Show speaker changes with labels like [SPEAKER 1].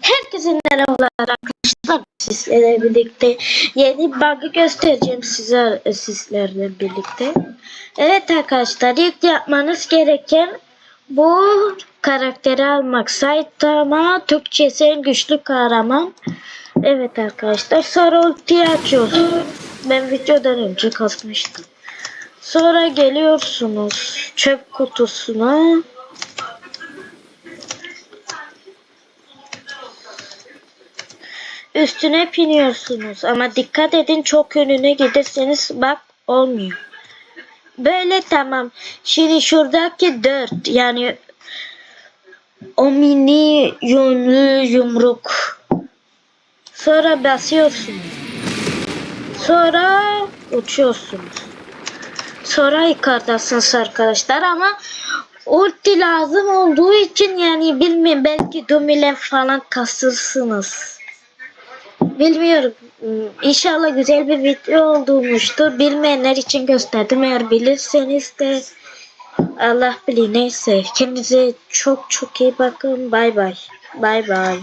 [SPEAKER 1] Herkese merhabalar arkadaşlar. Sizlerle birlikte yeni bug'ı göstereceğim size sizlerle birlikte. Evet arkadaşlar ilk yapmanız gereken bu karakteri almak. Saitama Türkçesi en güçlü kahraman. Evet arkadaşlar sonra ultiyi açıyorsunuz. Ben videodan önce kasmıştım. Sonra geliyorsunuz çöp kutusuna. Üstüne biniyorsunuz ama dikkat edin çok önüne giderseniz bak olmuyor. Böyle tamam. Şimdi şuradaki dört yani o mini yönlü yumruk. Sonra basıyorsunuz. Sonra uçuyorsunuz. Sonra yukarıdasınız arkadaşlar ama ulti lazım olduğu için yani bilmiyorum belki domile falan kasırsınız. Bilmiyorum. İnşallah güzel bir video olduğumuştur. Bilmeyenler için gösterdim. Eğer bilirseniz de Allah bilir. Neyse. Kendinize çok çok iyi bakın. Bay bay. Bay bay.